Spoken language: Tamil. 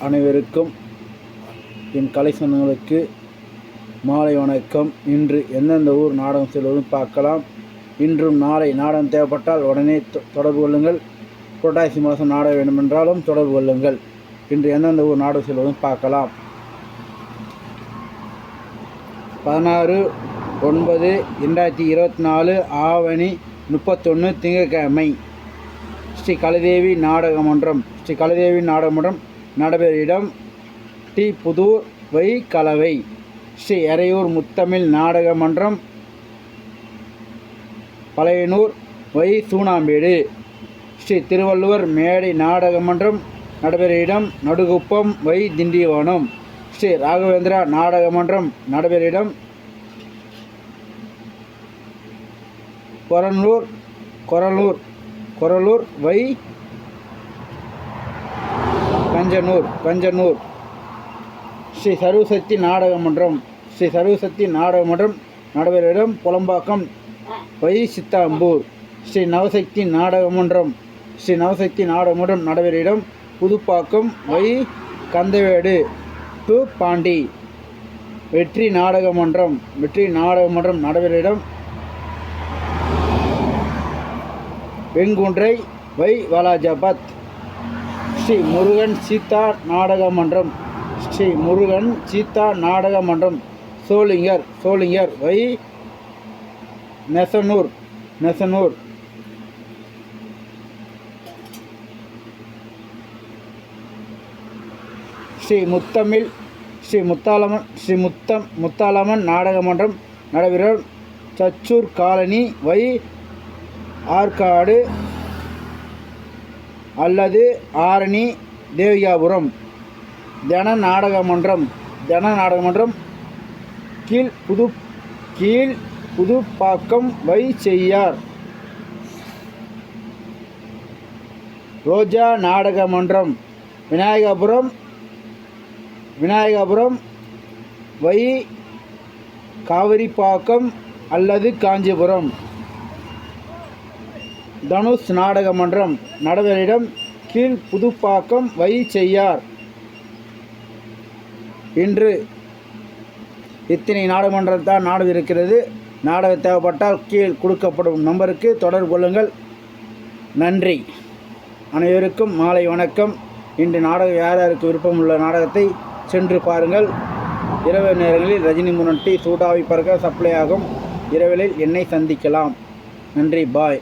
அனைவருக்கும் என் கலை சொந்தங்களுக்கு மாலை வணக்கம். இன்று எந்தெந்த ஊர் நாடகம் செல்வதும் பார்க்கலாம். இன்றும் நாளை நாடகம் தேவைப்பட்டால் உடனே தொ- தொடர்பு கொள்ளுங்கள். புரட்டாசி மாதம் நாடகம் வேண்டுமென்றாலும் தொடர்பு கொள்ளுங்கள். இன்று எந்தெந்த ஊர் நாடகம் செல்வதும் பார்க்கலாம். பதினாறு ஒன்பது ரெண்டாயிரத்தி இருபத்தி நாலு ஆவணி முப்பத்தொன்று திங்கட்கிழமை. ஸ்ரீ கலைதேவி நாடக மன்றம். ஸ்ரீ கலைதேவி நாடக மன்றம் நடைபெறும் இடம் டி. புதூர் வை. கலவை. ஸ்ரீ. எறையூர் முத்தமிழ் நாடக மன்றம். பழையனூர் வை. சூனாம்பேடு. ஸ்ரீ. திருவள்ளுவர் மேடை நாடக மன்றம். நடைபெறும் இடம் நடுகுப்பம் வை. திண்டிவனம். ஸ்ரீ. ராகவேந்திரா நாடக மன்றம். நடைபெறும் இடம் கொரனூர் கொரலூர் கொரலூர் வை. கஞ்சனூர் கஞ்சனூர் ஸ்ரீ சர்வசக்தி நாடக மன்றம் ஸ்ரீ சர்வசக்தி நாடக மன்றம் புலம்பாக்கம் வை சித்தாம்பூர். ஸ்ரீ நவசக்தி நாடக மன்றம் ஸ்ரீ நவசக்தி நாடக மன்றம் புதுப்பாக்கம் வை கந்தவேடு டு பாண்டி. வெற்றி நாடக மன்றம் வெற்றி நாடக மன்றம் வெங்குன்றை வை வாலாஜாபாத். ஸ்ரீ முருகன் சீதா நாடக மன்றம். ஸ்ரீ முருகன் சீதா நாடக மன்றம். சோளிங்கர் சோளிங்கர் வை நெசனூர் நெசனூர். ஸ்ரீ முத்தமிழ் ஸ்ரீ முத்தாலம்மன் ஸ்ரீ முத்தம் முத்தாலம்மன் நாடக மன்றம் நடைபெறும். சச்சூர் காலனி வை ஆற்காடு அல்லது ஆரணி தேவியாபுரம் தின நாடக மன்றம் தின நாடக மன்றம் கீழ் புது கீழ் புதுப்பாக்கம் வை செய்யார். ரோஜா நாடக மன்றம் விநாயகபுரம் விநாயகபுரம் வை காவிரிப்பாக்கம் அல்லது காஞ்சிபுரம். தனுஷ் நாடக மன்றம் நடைபெறிடம் கீழ் புதுப்பாக்கம் வை செய்யார். இன்று இத்தனை நாடகமன்றம் தான் நாடகம் இருக்கிறது நாடகம் தேவைப்பட்டால் கீழ் கொடுக்கப்படும் நம்பருக்கு தொடர்பு கொள்ளுங்கள். நன்றி. அனைவருக்கும் மாலை வணக்கம். இன்று நாடகம் யார் யாருக்கு விருப்பம் உள்ள நாடகத்தை சென்று பாருங்கள். இரவு நேரங்களில் ரஜினி முரட்டி சூடாவை சூடாவி பறக்க சப்ளை ஆகும். இரவிலில் என்னை சந்திக்கலாம். நன்றி. பாய்.